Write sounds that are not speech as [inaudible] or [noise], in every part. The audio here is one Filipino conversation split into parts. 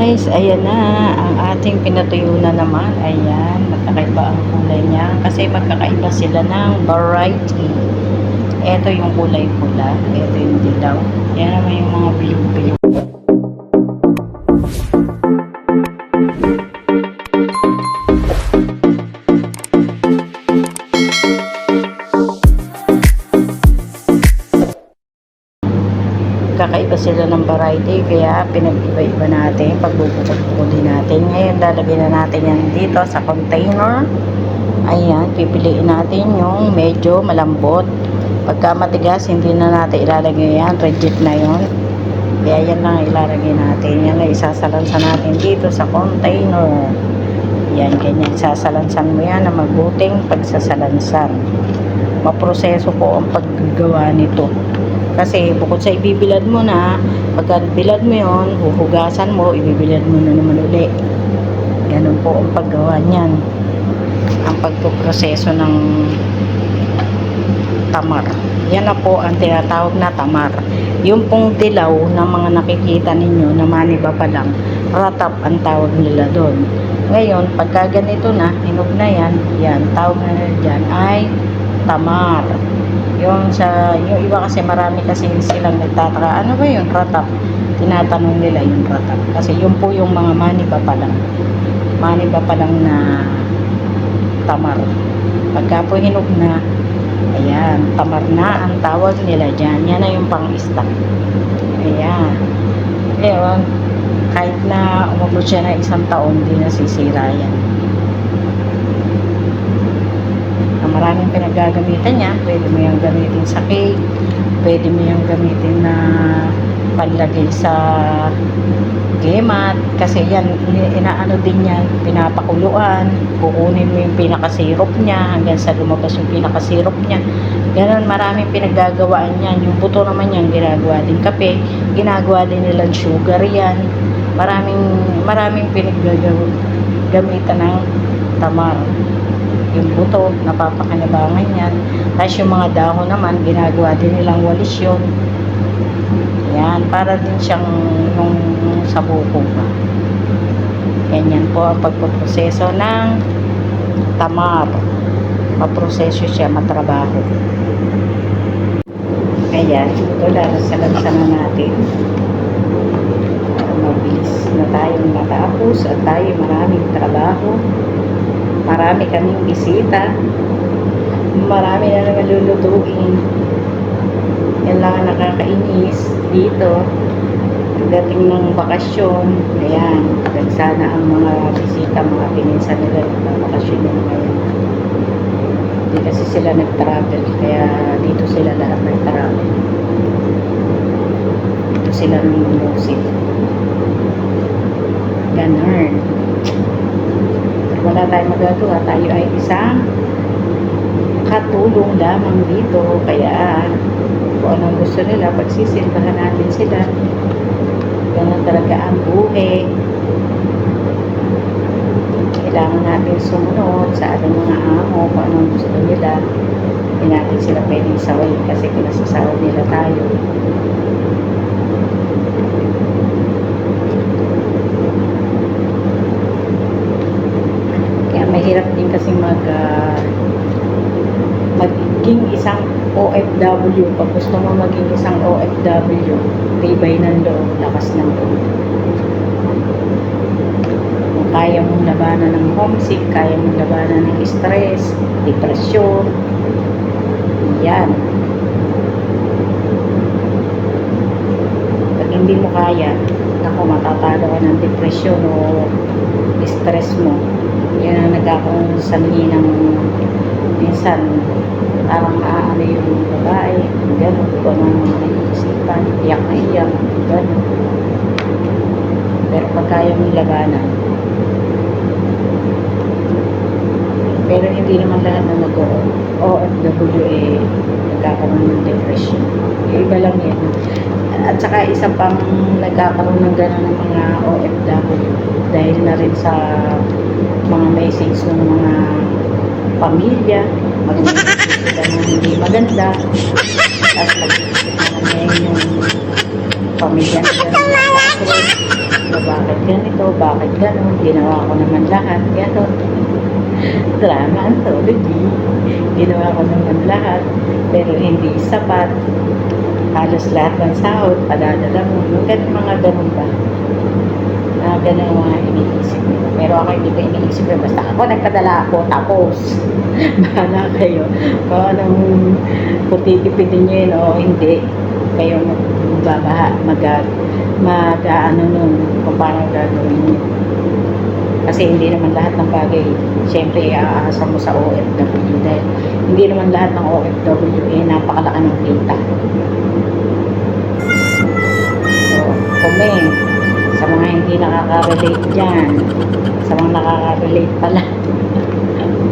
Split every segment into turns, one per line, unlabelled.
guys, ayan na ang ating pinatuyo na naman. Ayan, magkakaiba ang kulay niya kasi magkakaiba sila ng variety. Ito yung kulay pula, ito yung dilaw. Yan naman yung mga bilog-bilog. Kakaiba sila ng variety kaya pinag-iba-iba natin pagbubukod-bukodin natin. Ngayon lalagay na natin yan dito sa container. Ayan pipiliin natin yung medyo malambot. Pagka matigas hindi na natin ilalagay yan. Reject na yon kaya yan lang ilalagay natin. Yan na isasalansan natin dito sa container. Yan ganyan. Sasalansan mo yan na mabuting pagsasalansan. Maproseso po ang paggawa nito kasi bukod sa ibibilad mo na, pagka bilad mo yon, huhugasan mo, ibibilad mo na naman uli. Ganun po ang paggawa niyan. Ang pagpuproseso ng tamar. Yan na po ang tinatawag na tamar. Yung pong dilaw na mga nakikita ninyo na maniba pa lang, ratap ang tawag nila doon. Ngayon, pagka ganito na, hinog na yan, yan, tawag na nila dyan ay tamar. Yung sa, yung iba kasi marami kasi silang nagtataka, ano ba yun, ratap? Tinatanong nila yung ratap. Kasi yun po yung mga maniba pa lang. Maniba pa lang na tamar. Pagka po hinog na, ayan, tamar na ang tawag nila dyan. Yan na yung pang-stock. Ayan. Ewan, kahit na umabot siya na isang taon, hindi nasisira yan. na maraming pinagagamitan niya. Pwede mo yung gamitin sa cake, pwede mo yung gamitin na panlagay sa gemat kasi yan inaano din yan pinapakuluan kukunin mo yung pinakasirop niya hanggang sa lumabas yung pinakasirop niya. Ganun maraming pinaggagawaan yan yung buto naman yan ginagawa din kape ginagawa din nilang sugar yan. Maraming maraming pinaggagamitan ng tamar yung buto, napapakinabangan yan. Tapos yung mga dahon naman, ginagawa din nilang walis yun. Yan, para din siyang yung sa buko ba. Ganyan po ang pagpoproseso ng tamar. Maproseso siya, matrabaho. Ayan, ito lalasalansan na natin. Mabilis na tayong matapos at tayo maraming trabaho marami kaming bisita. Marami na naman lulutuin. Yan lang ang nakakainis dito. Pagdating ng bakasyon ayan sana ang mga bisita mga pininsan nila ng bakasyon nila ngayon. Hindi kasi sila nag-travel kaya dito sila lahat nag-travel. Dito sila nung ganun wala tayong magagawa. Tayo ay isang katulong lamang dito. Kaya, kung anong gusto nila, pagsisilbahan natin sila. Ganun talaga ang buhay. Kailangan natin sumunod sa ating mga amo kung anong gusto nila. Hindi natin sila pwedeng sawayin kasi pinasasawad nila tayo. Kaya mahirap din kasi mag ah, maging isang OFW. Pag gusto mo maging isang OFW, tibay ng loob, lakas ng loob. Kaya mong labanan ng homesick, kaya mong labanan ng stress, depression, yan. Pag hindi mo kaya, ako matatalo ka ng depression o stress mo. Yan ang nagkakaroon sa ng minsan parang aano yung babae, gano'n, kung ano ang mga naisipan, iyak na iyak, gano'n. Pero pag kaya mong labanan, pero hindi naman lahat na nag-OFW eh, nagkakaroon ng depression. Iba lang yan. At saka isa pang nagkakaroon ng gano'n ng mga OFW dahil na rin sa mga message ng mga pamilya, na hindi maganda, tapos mag-isip na yung pamilya nila na bakit ganito, bakit gano'n, ginawa ko naman lahat, gano'n. Drama anthology. Ginawa ko naman lahat, pero hindi sapat. Halos lahat ng sahod, padadala mo. Yung ganun, mga ganun ba? Na ganun ang mga iniisip nila. Pero ako hindi ko iniisip yun. Basta ako nagpadala ako, tapos [laughs] bahala kayo. Kung anong kung titipidin nyo yun o hindi. Kayo magbabaha, mag, mag, ano nun, kung paano gagawin nyo. Kasi hindi naman lahat ng bagay, siyempre, aasa mo sa OFW dahil hindi naman lahat ng OFW eh, napakalaki ng kita. So, comment mga hindi nakaka-relate dyan, sa mga nakaka-relate pala.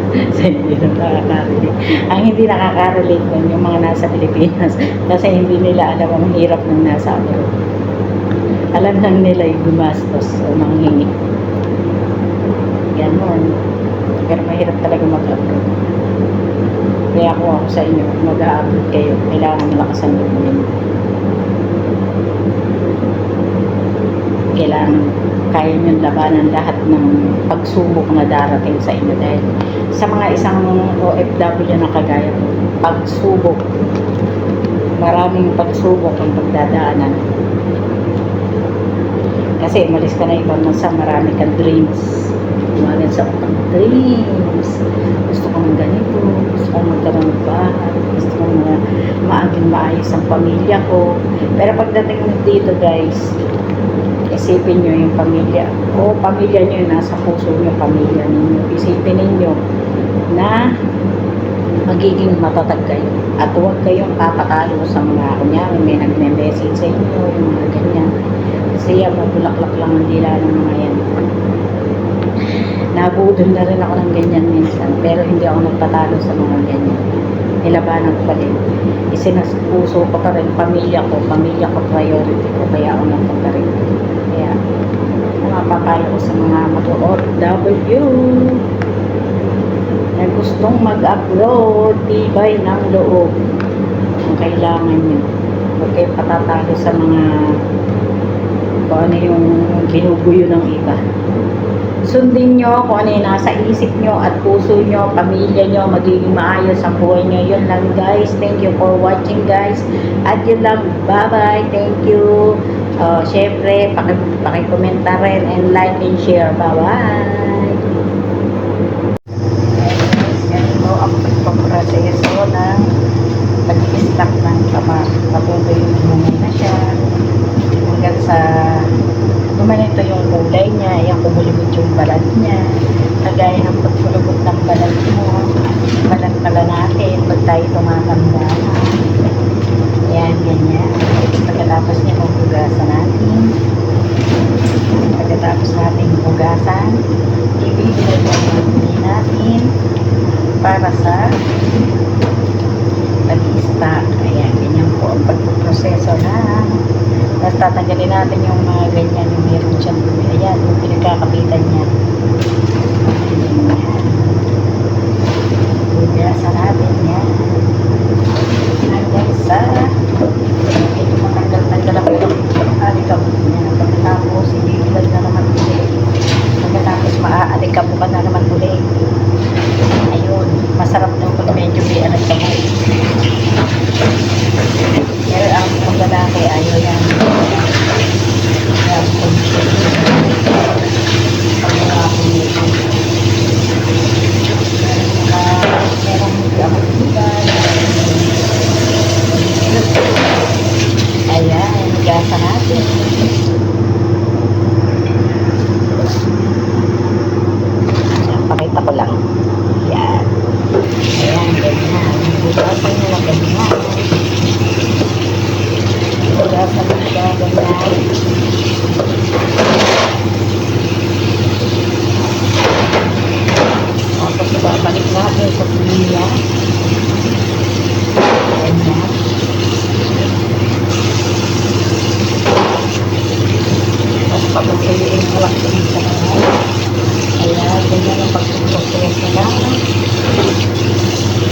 [laughs] sa hindi nakaka-relate. Ang hindi nakaka-relate nun, yung mga nasa Pilipinas, kasi hindi nila alam ang hirap ng nasa abroad. Alam lang nila yung gumastos o manghingi. Ganon. Pero mahirap talaga mag-upload. Kaya ako ako sa inyo, mag-upload kayo. Kailangan malakas ang loob. Kailangan kaya nyo labanan lahat ng pagsubok na darating sa inyo dahil sa mga isang OFW na kagaya ko, pagsubok, maraming pagsubok ang pagdadaanan. Kasi umalis ka na ibang bansa, marami kang dreams. Umalis sa utak, dreams. Gusto ko ng ganito, gusto ko magkaroon ng bahay, gusto ko na maaging maayos ang pamilya ko. Pero pagdating dito guys, isipin nyo yung pamilya. O pamilya nyo, nasa puso nyo, pamilya ninyo. Isipin ninyo na magiging matatag kayo. At huwag kayong papatalo sa mga, kunyari, may nagme-message sa inyo, yung mga ganyan. Kasi yan, mabulaklak lang ang dila ng mga yan. Nabudol na rin ako ng ganyan minsan, pero hindi ako nagpatalo sa mga ganyan. Nilabanan ko pa rin. Isinaspuso ko pa rin pamilya ko, pamilya ko priority ko, kaya ako nagpunta rin. Kaya, mga papayo ko sa mga mag-OFW na gustong mag-upload, tibay ng loob. Ang kailangan nyo. Huwag kayo patatalo sa mga kung ano yung binubuyo ng iba. Sundin nyo kung ano yung nasa isip nyo at puso nyo, pamilya nyo, magiging maayos ang buhay nyo. Yun lang guys. Thank you for watching guys. At yun lang. Bye-bye. Thank you. Uh, Siyempre, paki, paki-komenta rin and like and share. Bye-bye. Yan po ang pagpaproseso ng pag-i-stack ng tama. Patuloy yung na siya hanggang sa gumanito yung kulay niya, yung kumulibot yung balat niya, kagaya ng pagkulubot ng balat mo, balat pala natin pag tayo tumatanda. Yan, ganyan. Pagkatapos niya, hugasan natin. Pagkatapos natin hugasan, ibibigay mo natin para sa pag-stack. Ayan, ganyan po ang pagpuproseso na tapos tatanggalin natin yung mga ganyan, yung meron siyang. Ayan, yung pinagkakapitan pagtutok niya sa lahat.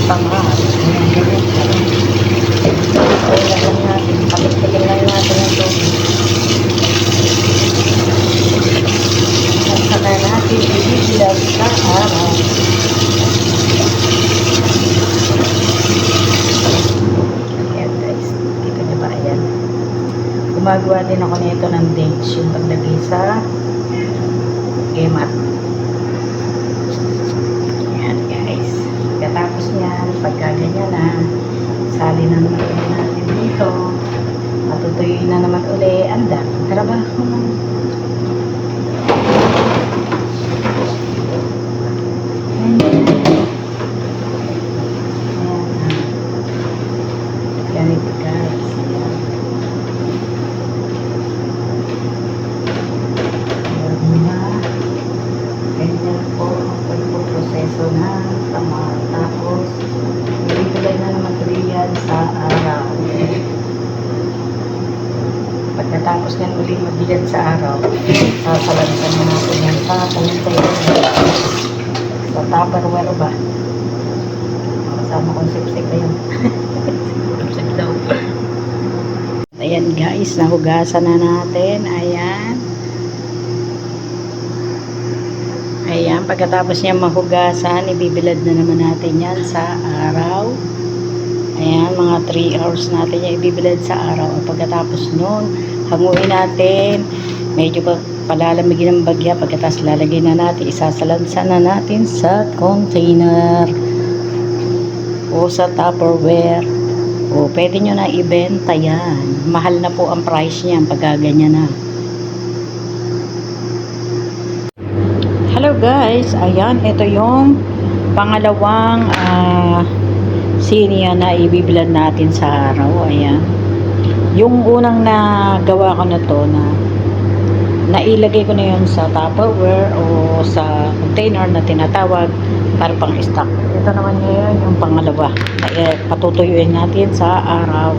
Pamaas. Pagtutok natin. Pagtutok natin ang tubig. At saka natin ibibilag sa araw. gumagawa din ako nito ng dates yung paglagay sa emat. Pagka na, sali na naman natin dito. Matutuyuin na naman uli. Ang daming trabaho. Ganito guys. Ayan. Ayan na. Ganyan po ang pagpuproseso na tama. Tapos, ibibigay na naman tuloy yan sa araw. Pagkatapos mabilad sa araw, sasalansan na natin yan sa pangintay sa Tupperware ba? Kasama kong sipsik na yun. sipsik daw. Ayan guys, nahugasan na natin. Ayan. Ayan, pagkatapos niya mahugasan, ibibilad na naman natin yan sa araw. Ayan, mga 3 hours natin yung ibibilad sa araw. At pagkatapos nun, hanguin natin. Medyo pa palalamigin ng bagya. Pagkatapos lalagay na natin, isasalansan na natin sa container o sa Tupperware. O pwede nyo na ibenta yan. Mahal na po ang price niyan pag ganyan na. Hello guys, ayan, ito yung pangalawang ah, sinia na ibibilad natin sa araw. Ayan. Yung unang nagawa ko na to na nailagay ko na yun sa Tupperware o sa container na tinatawag para pang stock. Ito naman ngayon yung pangalawa na patutuyuin natin sa araw.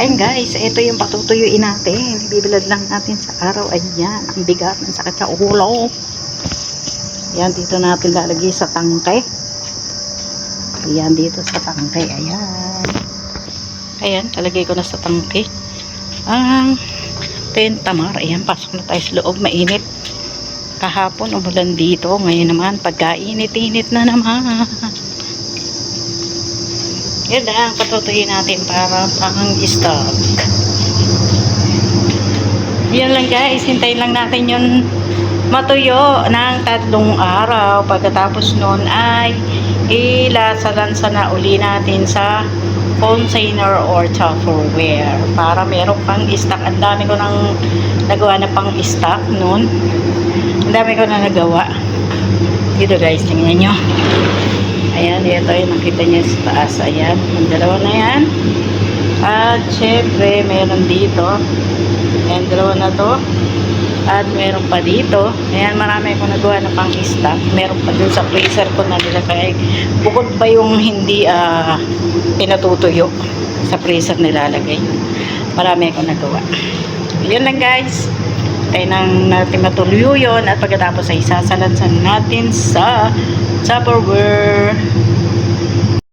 Ayun guys, ito yung patutuyuin natin. Bibilad lang natin sa araw. Ayan, ang bigat ng sakit sa ulo. Ayan, dito natin lalagay sa tangkay. Ayan, dito sa tangkay. Ayan. Ayan, talagay ko na sa tangkay. Ang tentamar. Ayan, pasok na tayo sa loob. Mainit. Kahapon, umulan dito. Ngayon naman, pagkainit-init na naman. [laughs] Yan lang, patutuyin natin para pang stock. Yan lang guys, hintayin lang natin yun matuyo ng tatlong araw. Pagkatapos nun ay ilasalansa na uli natin sa container or Tupperware para meron pang stock. Ang dami ko nang nagawa na pang stock nun. Ang dami ko na nagawa. Dito guys, tingnan nyo. Ayan, ito yung nakita niya sa taas. Ayan, ang dalawa na yan. At syempre, meron dito. Ayan, dalawa na to. At meron pa dito. Ayan, marami akong nagawa na pang stock. Meron pa dun sa freezer ko na nilagay. Bukod pa yung hindi ah, pinatutuyo sa freezer nilalagay. Marami akong nagawa. Yun lang guys. Tayo nang natin matuloy yun at pagkatapos ay sasalansan natin sa Tupperware